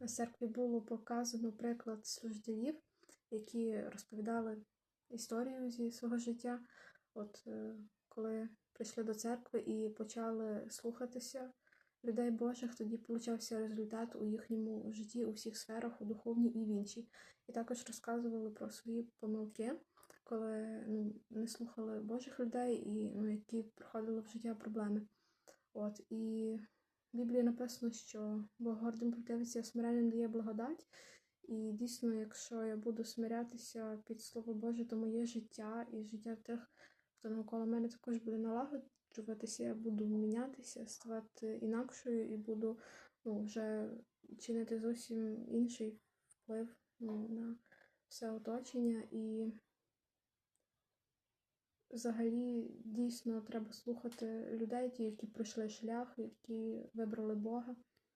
в церкві було показано приклад служителів, які розповідали історію зі свого життя. От е, коли прийшли до церкви і почали слухатися людей Божих, тоді получався результат у їхньому житті у всіх сферах, у духовній і в іншій. І також розказували про свої помилки, коли ну, не слухали Божих людей і ну, які проходили в життя проблеми. От і Біблії написано, що Бог гордим противиться, смиренням дає благодать. І дійсно, якщо я буду смирятися під Слово Боже, то моє життя і життя тих, хто навколо мене також буде налагоджуватися, я буду мінятися, ставати інакшою і буду ну, вже чинити зовсім інший вплив ну, на все оточення. І взагалі дійсно треба слухати людей, ті, які пройшли шлях, які вибрали Бога.